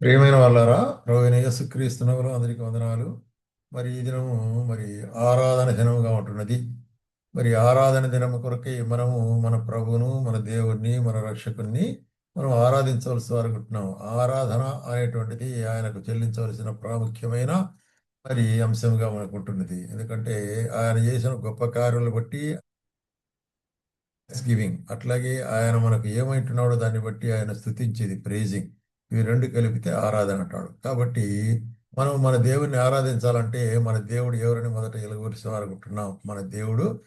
ప్రియమైన వాళ్ళారా ప్రవీణ యేసుక్రీస్తునవులు అందరికీ వందనాలు. మరి ఈ దినము మరి ఆరాధన దినముగా ఉంటున్నది. మరి ఆరాధన దినము కొరకై మనము మన ప్రభువును మన దేవుణ్ణి మన రక్షకుణ్ణి మనం ఆరాధించవలసి అనుకుంటున్నాం ఆరాధన అనేటువంటిది ఆయనకు చెల్లించవలసిన ప్రాముఖ్యమైన మరి అంశంగా మనకు ఉంటున్నది. ఎందుకంటే ఆయన చేసిన గొప్ప కార్యాలను బట్టి గివింగ్ అట్లాగే ఆయన మనకు ఏమైంటున్నాడో దాన్ని బట్టి ఆయన స్థుతించేది ప్రేజింగ్ ఇవి రెండు కలిపితే ఆరాధన అంటాడు కాబట్టి మనం మన దేవుడిని ఆరాధించాలంటే మన దేవుడు ఎవరిని మొదట ఎలుగురిసారనుకుంటున్నాం మన దేవుడు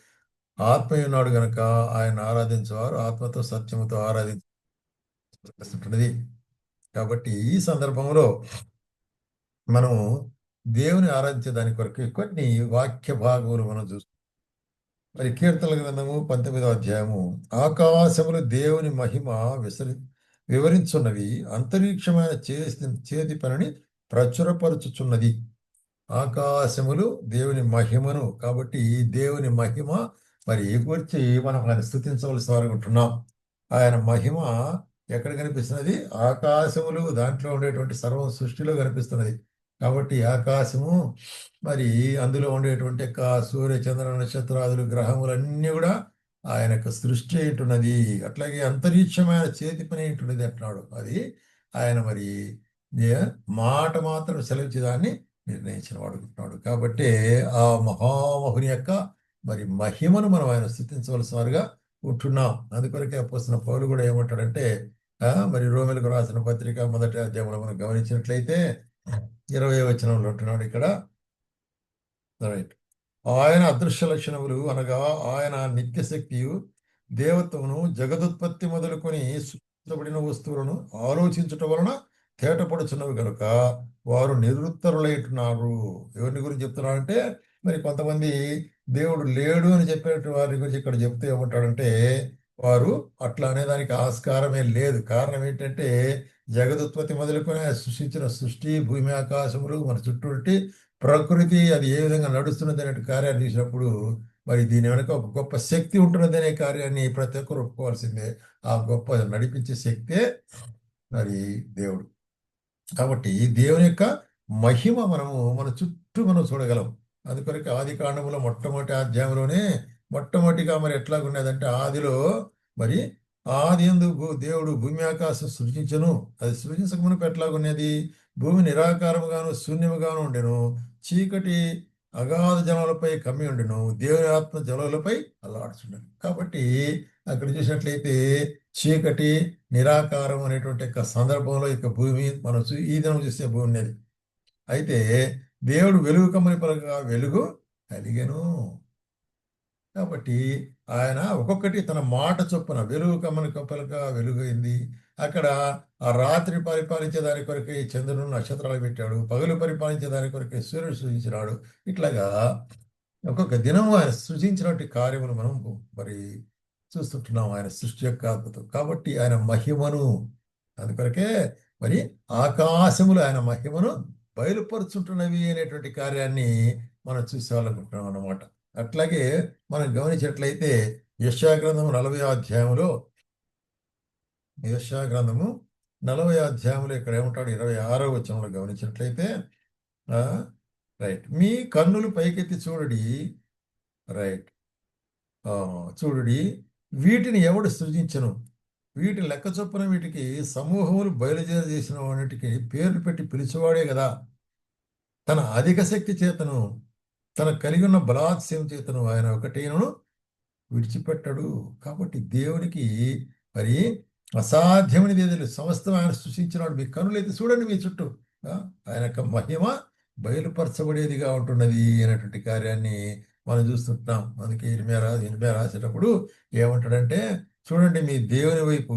ఆత్మయున్నాడు గనక ఆయన ఆరాధించేవారు ఆత్మతో సత్యముతో ఆరాధించుంటున్నది కాబట్టి ఈ సందర్భంలో మనం దేవుని ఆరాధించే దాని కొరకు కొన్ని వాక్య భాగములు మనం చూస్తాం. మరి కీర్తన గ్రంథము పంతొమ్మిదో అధ్యాయము ఆకాశములు దేవుని మహిమ విసరి వివరించున్నవి అంతరిక్షమైన చేసి చేతి పనిని ప్రచురపరచుచున్నది. ఆకాశములు దేవుని మహిమను కాబట్టి ఈ దేవుని మహిమ మరి గురించి మనం ఆయన స్థుతించవలసి అనుకుంటున్నాం ఆయన మహిమ ఎక్కడ కనిపిస్తున్నది? ఆకాశములు దాంట్లో ఉండేటువంటి సర్వం సృష్టిలో కనిపిస్తున్నది. కాబట్టి ఆకాశము మరి అందులో ఉండేటువంటి యొక్క సూర్య చంద్ర నక్షత్రాదులు గ్రహములన్నీ కూడా ఆయన యొక్క సృష్టి ఏంటున్నది అట్లాగే అంతరిక్షమైన చేతి పని ఏంటున్నది అంటున్నాడు. అది ఆయన మరి మాట మాత్రం సెలవిచ్చేదాన్ని నిర్ణయించిన వాడుకుంటున్నాడు కాబట్టి ఆ మహామహుని యొక్క మరి మహిమను మనం ఆయన స్థుతించవలసిన వారుగా ఉంటున్నాం. అందుకొరకే అపోసిన పౌలు కూడా ఏమంటాడంటే మరి రోమిలకు రాసిన పత్రిక మొదటి అధ్యాయంలో మనం గమనించినట్లయితే ఇరవై వచనంలో ఉంటున్నాడు ఇక్కడ. రైట్ ఆయన అదృశ్య లక్షణములు అనగా ఆయన నిత్యశక్తియు దేవత్వమును జగదుత్పత్తి మొదలుకొని సృష్టించబడిన వస్తువులను ఆలోచించటం వలన తేటపడుచున్నవి కనుక వారు నిరుత్తరులైతున్నారు ఎవరిని గురించి చెప్తున్నారంటే మరి కొంతమంది దేవుడు లేడు అని చెప్పే వారి గురించి ఇక్కడ చెప్తూ ఏమంటాడంటే వారు అట్లా అనేదానికి ఆస్కారమే లేదు. కారణం ఏంటంటే జగదుత్పత్తి మొదలుకొని సృష్టించిన సృష్టి భూమి ఆకాశములు మన చుట్టూ ప్రకృతి అది ఏ విధంగా నడుస్తున్నది అనే కార్యాన్ని చూసినప్పుడు మరి దీని వెనుక ఒక గొప్ప శక్తి ఉంటున్నది అనే కార్యాన్ని ప్రతి ఒక్కరు ఒప్పుకోవాల్సిందే. ఆ గొప్ప నడిపించే శక్తే మరి దేవుడు. కాబట్టి దేవుని యొక్క మహిమ మనము మన చుట్టూ మనం చూడగలం. అందుకొరకు ఆది కాండములో మొట్టమొదటి అధ్యాయంలోనే మొట్టమొదటిగా మరి ఎట్లాగున్నదంటే ఆదిలో మరి ఆది ఎందు దేవుడు భూమి ఆకాశం సృజించను. అది సృజించక ఎట్లాగున్నది? భూమి నిరాకారముగాను శూన్యముగాను ఉండెను. చీకటి అగాధ జనాలపై కమ్మి ఉండను దేవుని ఆత్మ జలాలపై అల్లాడుచుండను. కాబట్టి అక్కడ చూసినట్లయితే చీకటి నిరాకారం అనేటువంటి యొక్క సందర్భంలో ఇక భూమి మనం ఈ దినం చూసే భూమి ఉన్నది. అయితే దేవుడు వెలుగు కమ్మని పలకగా వెలుగు కలిగను. కాబట్టి ఆయన ఒక్కొక్కటి తన మాట చొప్పున వెలుగు కమ్మని కప్పలుగా వెలుగైంది. అక్కడ ఆ రాత్రి పరిపాలించే దాని కొరకే చంద్రుడు నక్షత్రాలు పెట్టాడు. పగలు పరిపాలించే దాని కొరకే సూర్యుడు సృజించినాడు. ఇట్లాగా ఒక్కొక్క దినం ఆయన సృజించినటువంటి కార్యములు మనం మరి చూస్తుంటున్నాం. ఆయన సృష్టి యొక్క అద్భుతం. కాబట్టి ఆయన మహిమను అందుకొరకే మరి ఆకాశములు ఆయన మహిమను బయలుపరుచుంటున్నవి అనేటువంటి కార్యాన్ని మనం చూసేవాళ్ళనుకుంటున్నాం అన్నమాట. అట్లాగే మనం గమనించినట్లయితే యశాగ్రంథం నలభై అధ్యాయంలో యశాగ్రంథము నలభై అధ్యాయంలో ఇక్కడ ఏమంటాడు? ఇరవై ఆరో వచ్చంలో గమనించినట్లయితే రైట్. మీ కన్నులు పైకెత్తి చూడడి. రైట్. చూడుడి. వీటిని ఎవడు సృజించను? వీటి లెక్క చొప్పున వీటికి సమూహములు బయలుదేరి చేసిన వాటికి పేర్లు పెట్టి పిలిచేవాడే కదా. తన అధిక శక్తి చేతను తన కలిగి ఉన్న బలాత్స్యం చేతను ఆయన ఒకటేను విడిచిపెట్టడు. కాబట్టి దేవునికి మరి అసాధ్యమని ఏదో సమస్తం ఆయన సృష్టించినాడు. మీ కనులైతే చూడండి మీ చుట్టూ. ఆయన యొక్క మహిమ బయలుపరచబడేదిగా ఉంటున్నది అనేటువంటి కార్యాన్ని మనం చూస్తుంటున్నాం అందుకే ఇనిమే రా ఇనిమే రాసేటప్పుడు ఏమంటాడంటే చూడండి మీ దేవుని వైపు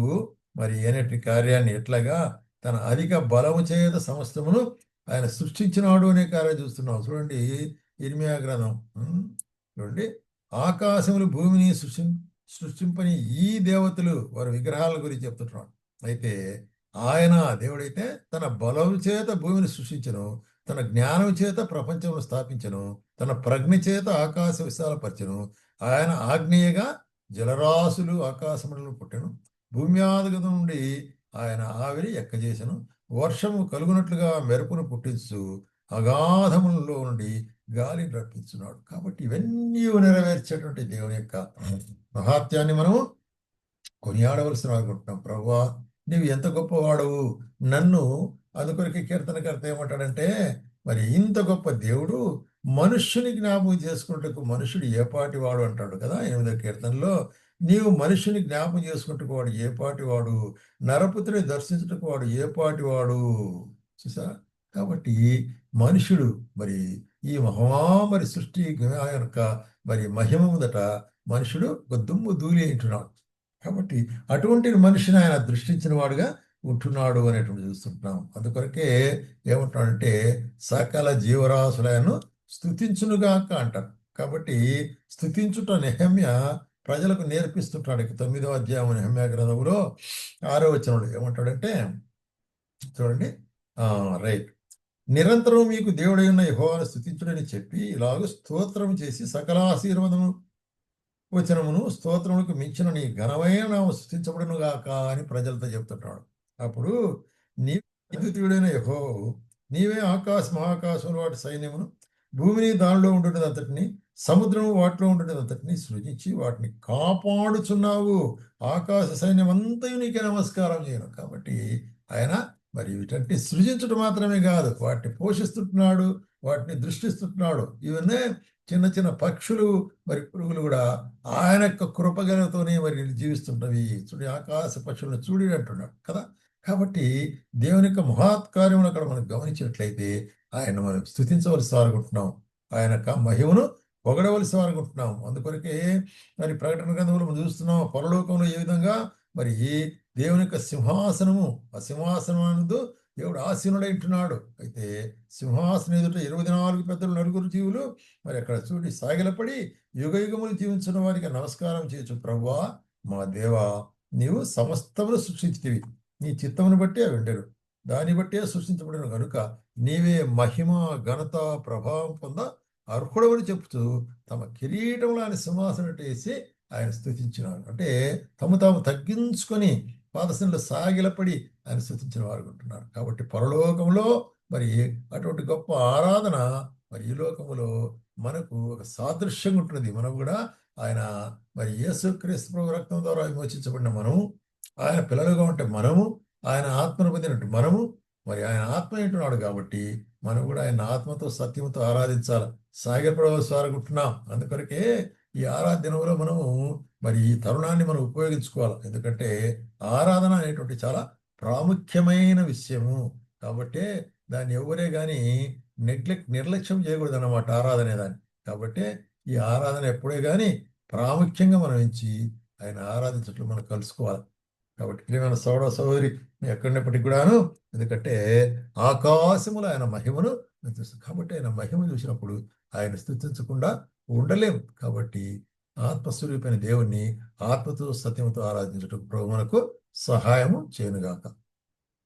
మరి అనేటి కార్యాన్ని ఎట్లాగా తన అధిక బలము చేత సమస్తమును ఆయన సృష్టించినాడు అనే కార్యం చూస్తున్నాం. చూడండి ఇర్మియా గ్రంథం. చూడండి. ఆకాశములు భూమిని సృష్టి సృష్టింపని ఈ దేవతలు వారి విగ్రహాల గురించి చెప్తున్నాడు అయితే ఆయన దేవుడైతే తన బలం చేత భూమిని సృష్టించను తన జ్ఞానం చేత ప్రపంచంలో స్థాపించను తన ప్రజ్ఞ చేత ఆకాశ విశాలపరచను ఆయన ఆగ్నేయగా జలరాశులు ఆకాశములను పుట్టెను. ఆధుగతం నుండి ఆయన ఆవిరి ఎక్కజేసను. వర్షము కలుగునట్లుగా మెరుపును పుట్టించు. అగాధములలో నుండి గాలిని రప్పించున్నాడు కాబట్టి ఇవన్నీ నెరవేర్చేటువంటి దేవుని యొక్క మహాత్యాన్ని మనము కొనియాడవలసిన అనుకుంటున్నాం ప్రభువా నీవు ఎంత గొప్పవాడవు? నన్ను అందుకొరికి కీర్తనకర్త ఏమంటాడంటే మరి ఇంత గొప్ప దేవుడు మనుష్యుని జ్ఞాపకం చేసుకుంటకు మనుషుడు ఏ పాటి వాడు అంటాడు కదా ఎనిమిదో కీర్తనలో. నీవు మనుషుని జ్ఞాపకం చేసుకుంటకు వాడు ఏ పాటి వాడు? నరపుత్రుని దర్శించుటకు వాడు ఏ పాటి వాడు? చూసా కాబట్టి మనుషుడు మరి ఈ మహామరి సృష్టి యొక్క మరి మహిమ ముందట మనుషుడు ఒక దుమ్ము దూలి అంటున్నాడు కాబట్టి అటువంటి మనిషిని ఆయన దృష్టించిన వాడుగా ఉంటున్నాడు అనేటువంటి చూస్తుంటున్నాం అందుకొరకే ఏమంటాడంటే సకల జీవరాశులను స్థుతించునుగాక అంటారు. కాబట్టి స్థుతించుట నెహమ్య ప్రజలకు నేర్పిస్తుంటాడు. తొమ్మిదో అధ్యాయం నెహమ్య గ్రంథంలో ఆరో వచనంలో ఏమంటాడంటే చూడండి. రైట్. నిరంతరం మీకు దేవుడై ఉన్న యెహోవాను స్థుతించుడని చెప్పి ఇలాగ స్తోత్రం చేసి సకల ఆశీర్వదము వచనమును స్తోత్రములకు మించిన నీ ఘనమైన స్థుతించబడును గాక అని ప్రజలతో చెప్తుంటాడు. అప్పుడు నీ అద్వితీయుడైన యహో నీవే ఆకాశ మహాకాశములు వాటి సైన్యమును భూమిని దానిలో ఉండున్నది అంతటిని సముద్రము వాటిలో ఉండేది అంతటిని సృజించి వాటిని కాపాడుచున్నావు. ఆకాశ సైన్యం అంతయు నీకే నమస్కారం చేయను. కాబట్టి ఆయన మరి వీటన్ని సృజించడం మాత్రమే కాదు వాటిని పోషిస్తుంటున్నాడు వాటిని దృష్టిస్తున్నాడు ఇవన్నీ చిన్న చిన్న పక్షులు మరి పురుగులు కూడా ఆయన యొక్క కృపగలతోనే మరి జీవిస్తుంటవి చూడి ఆకాశ పక్షులను చూడి అంటున్నాడు కదా. కాబట్టి దేవుని యొక్క మహాత్కార్యమును అక్కడ మనం గమనించినట్లయితే ఆయన మనం స్థుతించవలసి వారుకుంటున్నాం ఆయన యొక్క మహిమను పొగడవలసి వారుకుంటున్నాం అందుకొరకే మరి ప్రకటన గ్రంథంలో మనం చూస్తున్నాం పరలోకంలో ఏ విధంగా మరి దేవుని యొక్క సింహాసనము ఆ సింహాసనమునందు దేవుడు ఆసీనుడై ఉంటున్నాడు అయితే సింహాసనం ఎదుట ఇరవై నాలుగు పెద్దలు నలుగురు జీవులు మరి అక్కడ చూడి సాగిలపడి యుగ యుగములు జీవించిన వారికి నమస్కారం చేయొచ్చు ప్రభువా మా దేవా నీవు సమస్తమును సృష్టించితివి. నీ చిత్తమును బట్టే అవి ఉండరు దాన్ని బట్టే సృష్టించబడిన కనుక నీవే మహిమ ఘనత ప్రభావం పొంద అర్హుడవని చెప్తూ తమ కిరీటంలో ఆయన సింహాసనం వేసి ఆయన స్థుతించినాడు అంటే తమ తాము తగ్గించుకొని పాదశంలో సాగిలపడి ఆయన స్థుతించిన వారు ఉంటున్నారు కాబట్టి పరలోకంలో మరి అటువంటి గొప్ప ఆరాధన మరి ఈ లోకములో మనకు ఒక సాదృశ్యంగా ఉంటుంది మనం కూడా ఆయన మరి యేసు క్రీస్తు ప్రభు రక్తం ద్వారా విమోచించబడిన మనము ఆయన పిల్లలుగా ఉంటే మనము ఆయన ఆత్మను పొందినట్టు మనము మరి ఆయన ఆత్మ ఏంటున్నాడు కాబట్టి మనం కూడా ఆయన ఆత్మతో సత్యంతో ఆరాధించాలి. సాగరపడవలసారకుంటున్నాం అందుకొరకే ఈ ఆరాధనలో మనము మరి ఈ తరుణాన్ని మనం ఉపయోగించుకోవాలి. ఎందుకంటే ఆరాధన అనేటువంటి చాలా ప్రాముఖ్యమైన విషయము. కాబట్టి దాన్ని ఎవరే కానీ నెగ్లెక్ట్ నిర్లక్ష్యం చేయకూడదు అన్నమాట ఆరాధన దాన్ని. కాబట్టి ఈ ఆరాధన ఎప్పుడే కానీ ప్రాముఖ్యంగా మనం ఎంచి ఆయన ఆరాధించట్లు మనం కలుసుకోవాలి. కాబట్టి ప్రియమైన సోదర సోదరి ఎక్కడినప్పటికి కూడాను ఎందుకంటే ఆకాశములు ఆయన మహిమను చూస్తాం కాబట్టి ఆయన మహిమ చూసినప్పుడు ఆయన స్థుతించకుండా ఉండలేము కాబట్టి ఆత్మస్వరూపైన దేవుణ్ణి ఆత్మతో సత్యంతో ఆరాధించటం ప్రభు మనకు సహాయము చేయనుగాక.